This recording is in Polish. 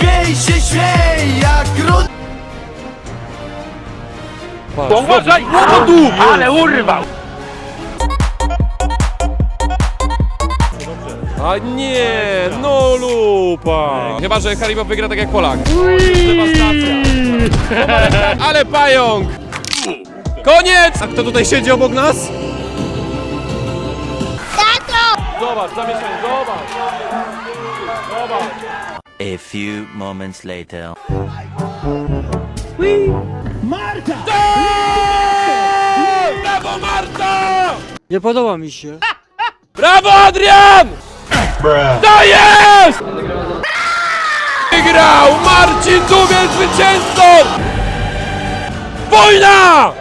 Śmiej się, śmiej, jak ród Uważaj! Ale urwał! A nie, no lupa. Chyba, że Haribo wygra tak jak Polak. Dewastacja. Ale pająk! Koniec! A kto tutaj siedzi obok nas? Zobacz, zamieszanie, zobacz. Zobacz. A few moments later. Brawo Marta! Nie podoba mi się. Brawo Adrian! To jest! Wygrał Marcin Dubiel zwycięzcą! Wojna!